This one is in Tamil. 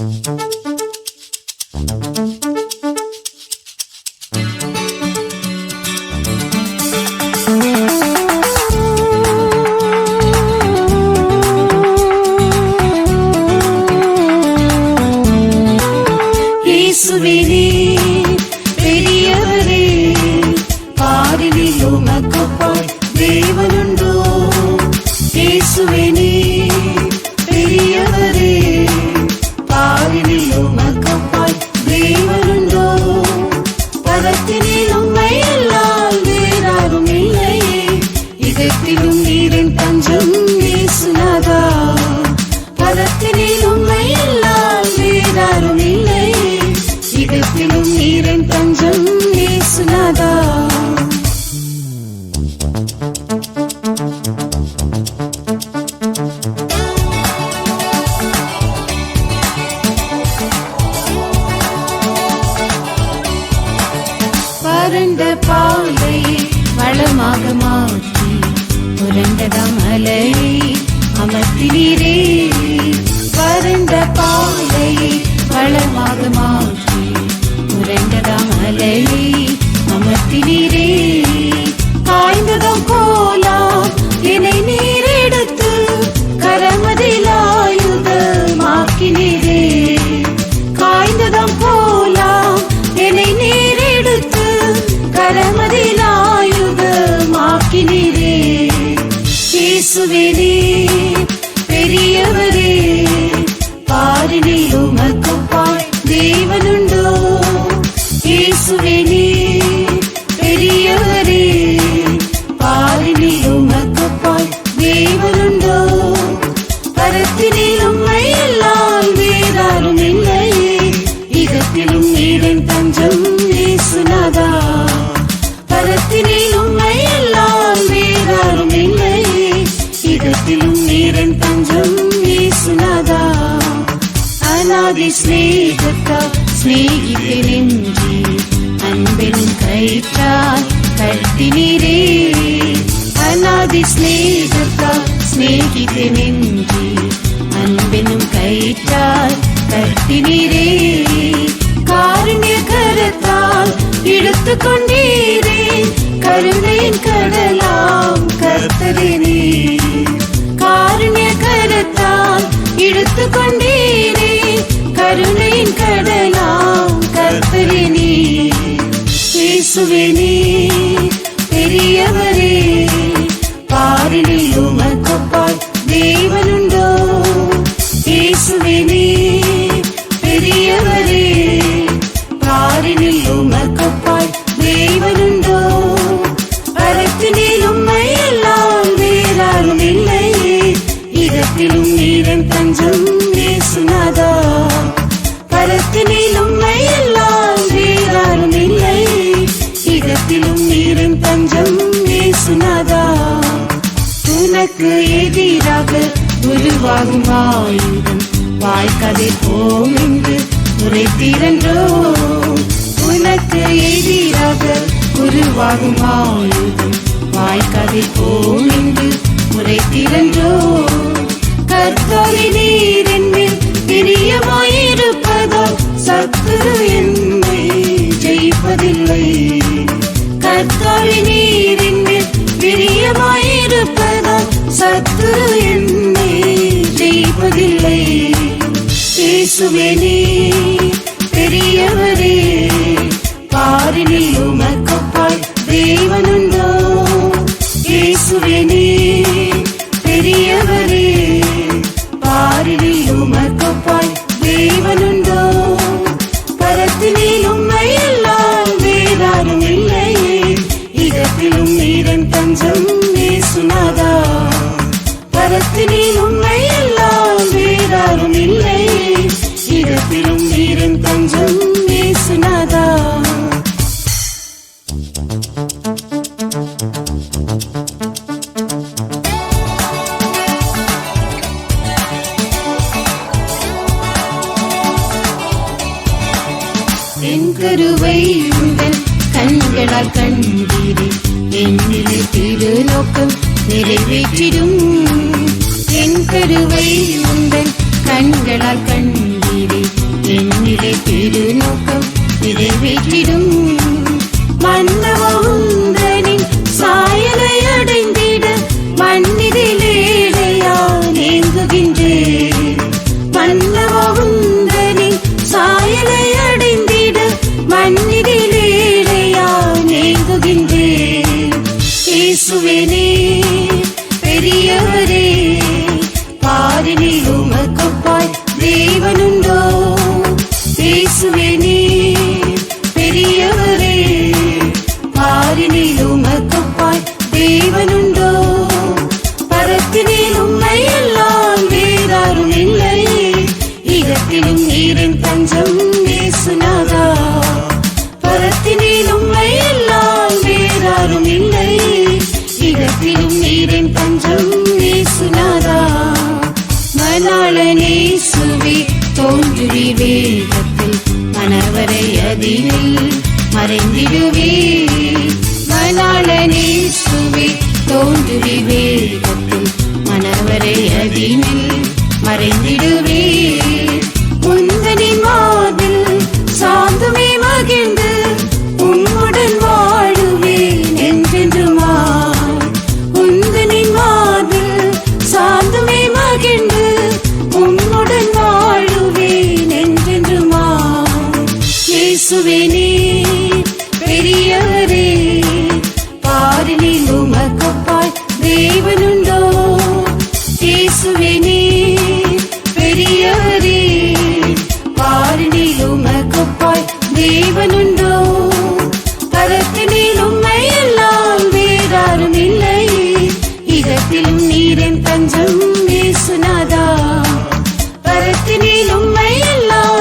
you கரமதில் ஆயுதமாக்கினீரே பெரியவரே. பாரினில் உமக்குப்பாய் தேவனுண்டோ. இயேசுவே பெரியவரே. பாரினில் உமக்குப்பாய் தேவனுண்டோ. பரத்தினில் உம்மை அல்லால் வேறாரும் இல்லையே. இதத்திலும் நீரின் தஞ்சம் இயேசுநாதா. அநாதி ஸ்நேகத்தா ஸ்நேகித்தெனென்றி அன்பின் கயிற்றால் கட்டினீரே அநாதி ஸ்நேகத்தா ஸ்நேகித்தெனென்றி அன்பினும் கயிற்றால் கட்டினீரே காருண்ய கரத்தால் இழுத்து கொண்டீரே கருணையின் கடலாம் கர்த்தரே கருணையின் கடலாம் கர்த்தரே நீர் இயேசுவே நீர் பெரியவரே. பாரினில் உமக்குப்பாய் தேவனுண்டோ இயேசுவே நீர் பெரியவரே. பாரினில் உமக்குப்பாய் தேவனுண்டோ பரத்தினில் உம்மை எல்லாம் வேறாலும் இல்லையே. இடத்திலும் நீரன் தஞ்சம் இயேசுநாதா உனக்கு எதிராக உருவாகும் ஆயுதம். வாய்க்கதை போம் என்று உரைத்திரன்றோ உனக்கு எதிராக உருவாகும் ஆயுதம். வாய்க்கதை போம் என்று உரைத்திரன்றோ கர்த்தரி நீர் என்னில் பிரியமாயிருப்பதால் சத்துரு என் கருவை உங்கள் கண்களால் கண்டீரே. என்னிலே திருநோக்கம் நிறைவேற்றிடும். என் கருவை உங்கள் கண்களால் கண்டீரே. மறைந்திடுவே மணாளனே சுவி தோன்றுவி வேதத்தில் அதினில் மறைந்திடுவே தேவனுண்டோ இயேசுவே நீர் பெரியவரே. பாரினில் உமக்கப்பாய் தேவனுண்டோ? கரத்தினில் உம்மை எல்லாம் வேறாரும் இல்லை. இடத்திலும் நீரின் தஞ்சம் இயேசுநாதா. பரத்தினில் உம்மை எல்லாம்